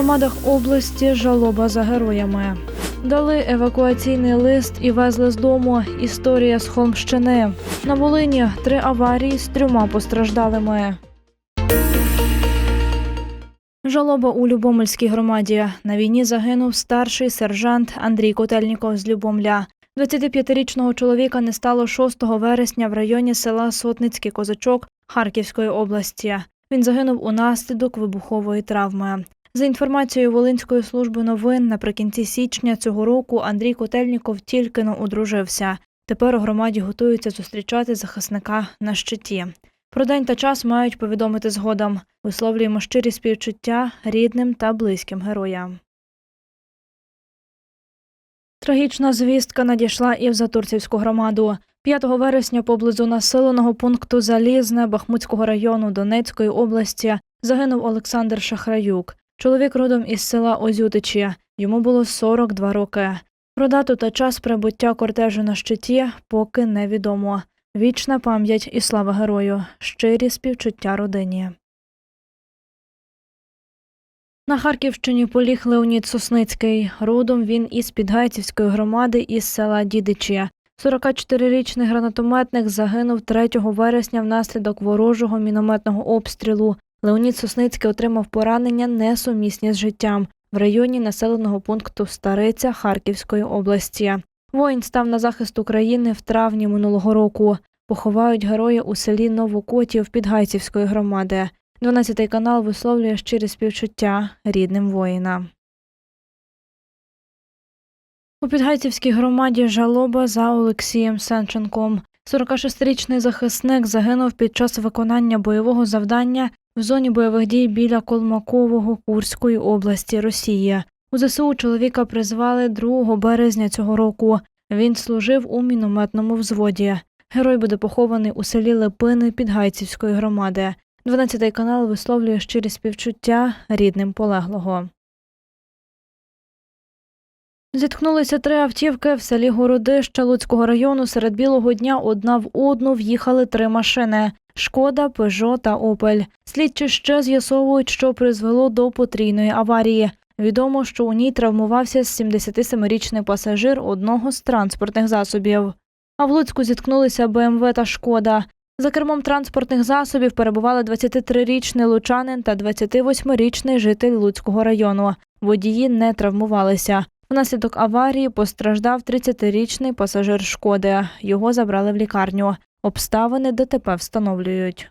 громадах області жалоба за героями. Дали евакуаційний лист і везли з дому. Історія з Холмщини. На Волині три аварії з трьома постраждалими. Жалоба у Любомельській громаді. На війні загинув старший сержант Андрій Котельніков з Любомля. 25-річного чоловіка не стало 6 вересня в районі села Сотницький Козачок Харківської області. Він загинув унаслідок вибухової травми. За інформацією Волинської служби новин, наприкінці січня цього року Андрій Котельніков тільки но одружився. Тепер у громаді готуються зустрічати захисника на щиті. Про день та час мають повідомити згодом. Висловлюємо щирі співчуття рідним та близьким героям. Трагічна звістка надійшла і в Затурцівську громаду. 5 вересня поблизу населеного пункту Залізне Бахмутського району Донецької області загинув Олександр Шахраюк. Чоловік родом із села Озютичі. Йому було 42 роки. Про дату та час прибуття кортежу на щиті поки невідомо. Вічна пам'ять і слава герою, щирі співчуття родині. На Харківщині поліг Леонід Сосницький. Родом він із Підгайцівської громади із села Дідичі. 44-річний гранатометник загинув 3 вересня внаслідок ворожого мінометного обстрілу. Леонід Сосницький отримав поранення несумісні з життям в районі населеного пункту Стариця Харківської області. Воїн став на захист України в травні минулого року. Поховають героя у селі Новокотів Підгайцівської громади. 12 канал висловлює щирі співчуття рідним воїна. У Підгайцівській громаді жалоба за Олексієм Сенченком. 46-річний захисник загинув під час виконання бойового завдання в зоні бойових дій біля Колмакового Курської області Росії. У ЗСУ чоловіка призвали 2 березня цього року. Він служив у мінометному взводі. Герой буде похований у селі Липини Підгайцівської громади. 12 канал висловлює щирі співчуття рідним полеглого. Зіткнулися три автівки в селі Городища Луцького району. Серед білого дня одна в одну в'їхали три машини: Шкода, Пежо та Опель. Слідчі ще з'ясовують, що призвело до потрійної аварії. Відомо, що у ній травмувався 77-річний пасажир одного з транспортних засобів. А в Луцьку зіткнулися БМВ та Шкода. За кермом транспортних засобів перебували 23-річний лучанин та 28-річний житель Луцького району. Водії не травмувалися. Внаслідок аварії постраждав 30-річний пасажир шкоди. Його забрали в лікарню. Обставини ДТП встановлюють.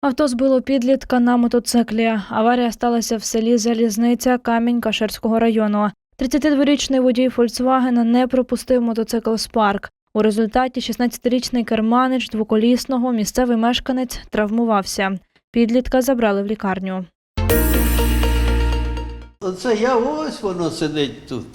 Авто збило підлітка на мотоциклі. Аварія сталася в селі Залізниця Камінь Каширського району. 32-річний водій Фольксвагена не пропустив мотоцикл Спарк. У результаті 16-річний керманич двоколісного місцевий мешканець травмувався. Підлітка забрали в лікарню. Оце я ось воно сидить тут.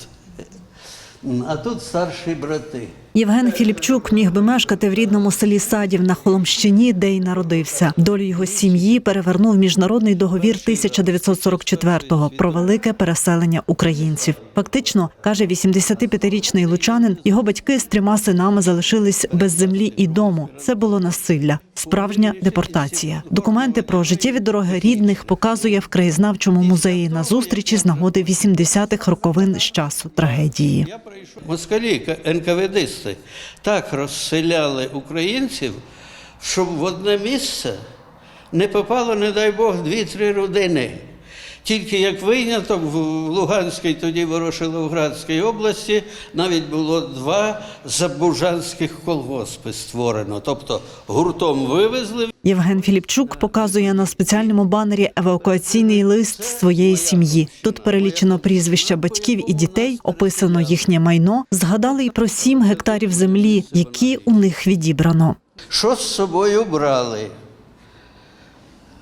А тут старші брати. Євген Філіпчук міг би мешкати в рідному селі Садів на Холомщині, де й народився. Долю його сім'ї перевернув міжнародний договір 1944-го про велике переселення українців. Фактично, каже 85-річний лучанин, його батьки з трьома синами залишились без землі і дому. Це було насилля, справжня депортація. Документи про життєві дороги рідних показує в краєзнавчому музеї на зустрічі з нагоди 80-х роковин з часу трагедії. Москалі, к- НКВДисти, так розселяли українців, щоб в одне місце не попало, не дай Бог, дві-три родини. Тільки як виняток в Луганській, тоді Ворошиловградській області навіть було два забужанських колгоспи створено. Тобто гуртом вивезли Євген Філіпчук показує на спеціальному банері евакуаційний лист своєї сім'ї. Тут перелічено прізвища батьків і дітей, описано їхнє майно. Згадали й про сім гектарів землі, які у них відібрано. Що з собою брали?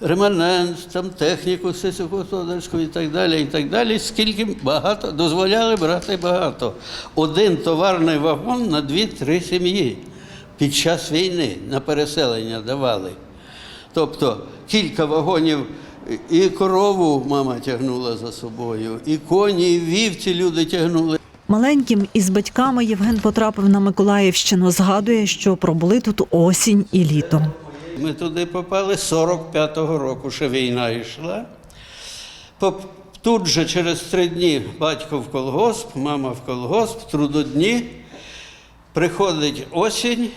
Реманент, там техніку сільськогосподарську і так далі, і так далі. Скільки багато дозволяли брати багато. Один товарний вагон на дві-три сім'ї під час війни на переселення давали. Тобто кілька вагонів і корову мама тягнула за собою, і коні, і вівці люди тягнули. Маленьким із батьками Євген потрапив на Миколаївщину. Згадує, що пробули тут осінь і літо. Ми туди попали 45-го року, ще війна йшла. Тут же через три дні батько в колгосп, мама в колгосп, трудодні. Приходить осінь.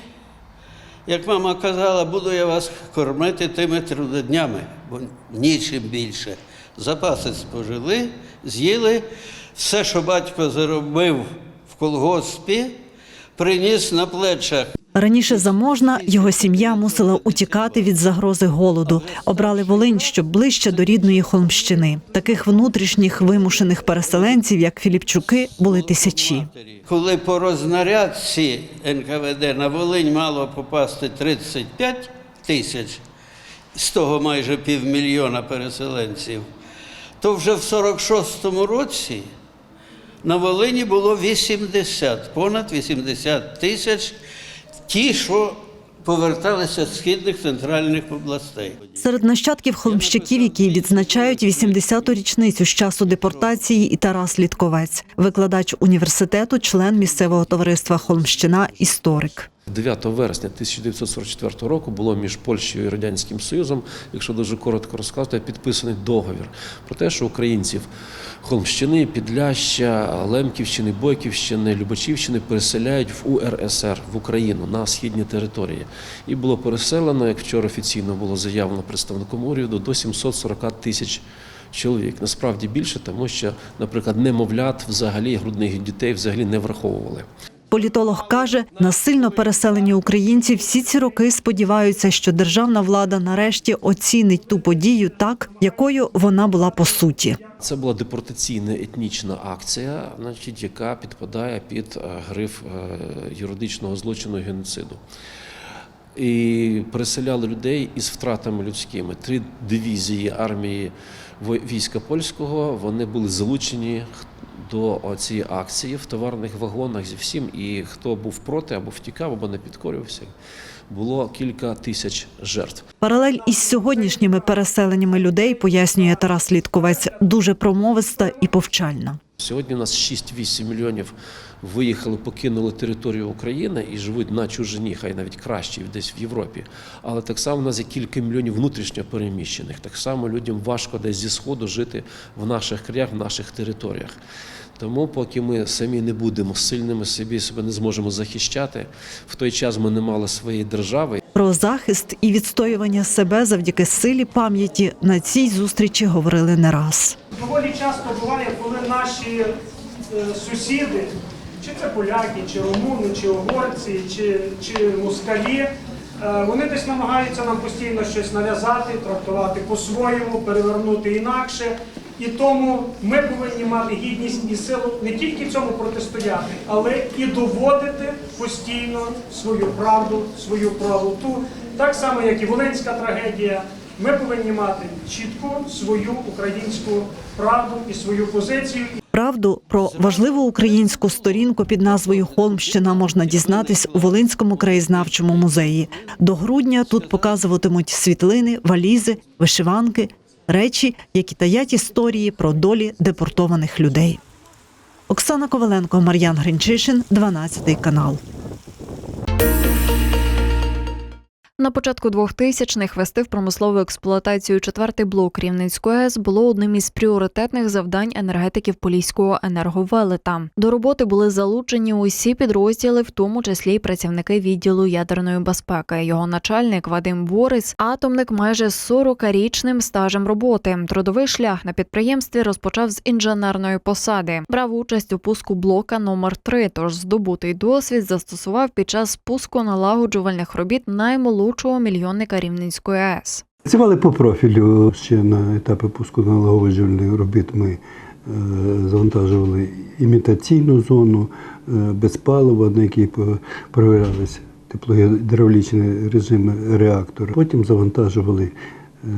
Як мама казала, буду я вас кормити тими трудоднями, бо нічим більше. Запаси спожили, з'їли. Все, що батько заробив в колгоспі, приніс на плечах. Раніше заможна його сім'я мусила утікати від загрози голоду. Обрали Волинь, щоб ближче до рідної Холмщини. Таких внутрішніх вимушених переселенців, як Філіпчуки, були тисячі. Коли по рознарядці НКВД на Волинь мало попасти 35 тисяч, з того майже півмільйона переселенців, то вже в 46-му році на Волині було 80, понад 80 тисяч ті, що поверталися з східних центральних областей. Серед нащадків холмщиків, які відзначають 80-ту річницю з часу депортації, і Тарас Літковець, викладач університету, член місцевого товариства Холмщина, історик. 9 вересня 1944 року було між Польщею і Радянським Союзом, якщо дуже коротко розказати, підписаний договір про те, що українців Холмщини, Підляща, Лемківщини, Бойківщини, Любачівщини переселяють в УРСР в Україну на східні території. І було переселено, як вчора офіційно було заявлено представником уряду, до 740 тисяч чоловік. Насправді більше, тому що, наприклад, немовлят взагалі грудних дітей взагалі не враховували. Політолог каже, насильно переселені українці всі ці роки сподіваються, що державна влада нарешті оцінить ту подію так, якою вона була по суті. Це була депортаційна етнічна акція, значить, яка підпадає під е, гриф е, юридичного злочину геноциду. І переселяли людей із втратами людськими. Три дивізії армії війська польського вони були залучені до цієї акції в товарних вагонах зі всім. І хто був проти або втікав, або не підкорювався, було кілька тисяч жертв. Паралель із сьогоднішніми переселеннями людей, пояснює Тарас Літковець, дуже промовиста і повчальна. Сьогодні у нас 6-8 мільйонів виїхали, покинули територію України і живуть на чужині, хай навіть краще десь в Європі. Але так само у нас є кілька мільйонів внутрішньо переміщених. Так само людям важко десь зі сходу жити в наших краях, в наших територіях. Тому, поки ми самі не будемо сильними, собі себе не зможемо захищати, в той час ми не мали своєї держави, Про захист і відстоювання себе завдяки силі пам'яті на цій зустрічі говорили не раз. Доволі часто буває, коли наші е, сусіди, чи це поляки, чи румуни, чи угорці, чи, чи москалі, е, вони десь намагаються нам постійно щось нав'язати, трактувати по-своєму, перевернути інакше. І тому ми повинні мати гідність і силу не тільки в цьому протистояти, але і доводити постійно свою правду, свою правоту. Так само, як і Волинська трагедія, ми повинні мати чітку свою українську правду і свою позицію. Правду про важливу українську сторінку під назвою Холмщина можна дізнатись у Волинському краєзнавчому музеї. До грудня тут показуватимуть світлини, валізи, вишиванки, речі, які таять історії про долі депортованих людей. Оксана Коваленко, Мар'ян Гринчишин, 12 канал. На початку 2000-х вести в промислову експлуатацію четвертий блок Рівненської АЕС було одним із пріоритетних завдань енергетиків Поліського енерговелета. До роботи були залучені усі підрозділи, в тому числі й працівники відділу ядерної безпеки. Його начальник Вадим Борис, атомник майже з 40-річним стажем роботи. Трудовий шлях на підприємстві розпочав з інженерної посади. Брав участь у пуску блока номер 3 Тож здобутий досвід застосував під час пуску налагоджувальних робіт наймолодшого мільйонника Рівненської АЕС. Працювали по профілю ще на етапі пуску налагоджувальних робіт. Ми е, завантажували імітаційну зону е, без палива, на якій перевірялися теплогідравлічний режим реактора. Потім завантажували е,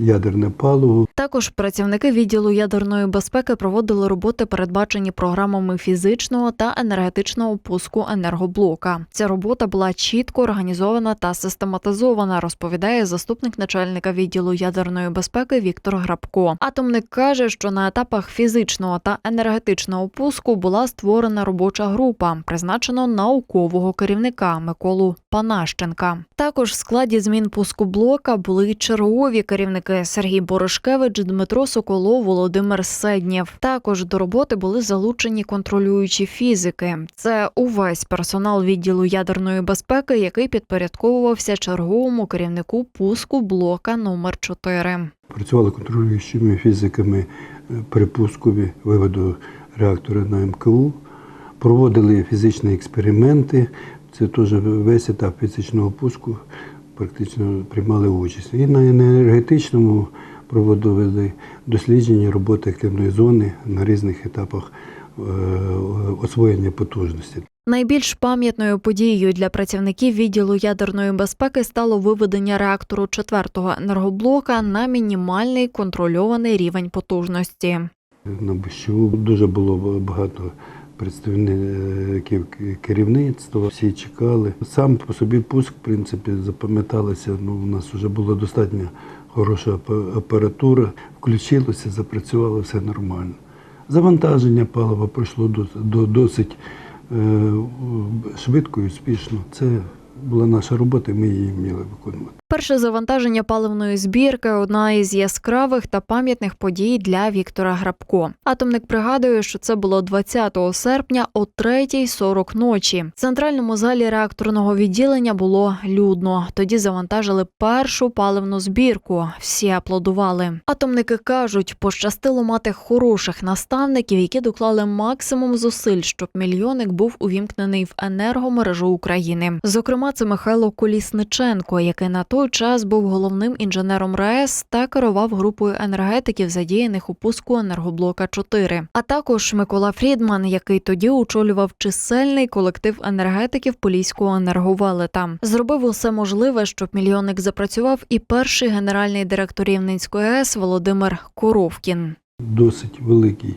ядерне паливо. Також працівники відділу ядерної безпеки проводили роботи, передбачені програмами фізичного та енергетичного пуску енергоблока. Ця робота була чітко організована та систематизована, розповідає заступник начальника відділу ядерної безпеки Віктор Грабко. Атомник каже, що на етапах фізичного та енергетичного пуску була створена робоча група, призначено наукового керівника Миколу Панащенка. Також в складі змін пуску блока були чергові керівники Сергій Борошкевич. Янукович, Дмитро Соколов, Володимир Седнєв. Також до роботи були залучені контролюючі фізики. Це увесь персонал відділу ядерної безпеки, який підпорядковувався черговому керівнику пуску блока номер 4 Працювали контролюючими фізиками е, при пускові виводу реактора на МКУ, проводили фізичні експерименти. Це теж весь етап фізичного пуску практично приймали участь. І на енергетичному проводили дослідження роботи активної зони на різних етапах е, освоєння потужності. Найбільш пам'ятною подією для працівників відділу ядерної безпеки стало виведення реактору четвертого енергоблока на мінімальний контрольований рівень потужності. На БЩУ дуже було багато представників керівництва, всі чекали. Сам по собі пуск, в принципі, запам'яталося. Ну, у нас вже була достатньо хороша апа- апаратура, включилося, запрацювало все нормально. Завантаження палива пройшло до- досить е, швидко і успішно. Це була наша робота, ми її вміли виконувати. Перше завантаження паливної збірки одна із яскравих та пам'ятних подій для Віктора Грабко. Атомник пригадує, що це було 20 серпня о 3.40 ночі. В центральному залі реакторного відділення було людно. Тоді завантажили першу паливну збірку. Всі аплодували. Атомники кажуть, пощастило мати хороших наставників, які доклали максимум зусиль, щоб мільйоник був увімкнений в енергомережу України. Зокрема, це Михайло Колісниченко, який на той час був головним інженером РАЕС та керував групою енергетиків, задіяних у пуску енергоблока 4 А також Микола Фрідман, який тоді очолював чисельний колектив енергетиків Поліського енерговелета. Зробив усе можливе, щоб мільйонник запрацював, і перший генеральний директор Рівненської АЕС Володимир Коровкін. досить великий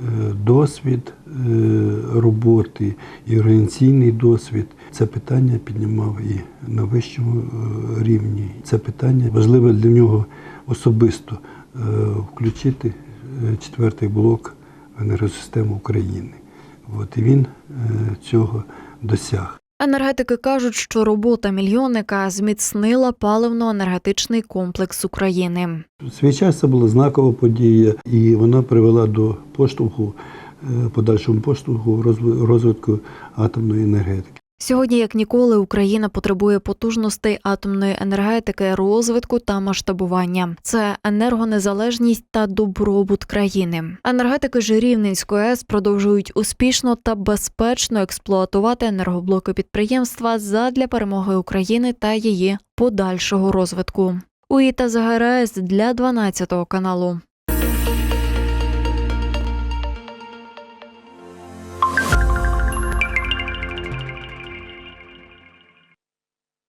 е, досвід е, роботи і організаційний досвід. Це питання піднімав і на вищому е, рівні. Це питання важливе для нього особисто е, включити е, четвертий блок в енергосистему України. От, і він цього досяг. Енергетики кажуть, що робота мільйонника зміцнила паливно-енергетичний комплекс України. Свій час це була знакова подія, і вона привела до поштовху, подальшому поштовху розв- розвитку атомної енергетики. Сьогодні, як ніколи, Україна потребує потужностей атомної енергетики, розвитку та масштабування. Це енергонезалежність та добробут країни. Енергетики ж Рівненської АЕС продовжують успішно та безпечно експлуатувати енергоблоки підприємства задля перемоги України та її подальшого розвитку. Уїта Загараєс для 12 каналу.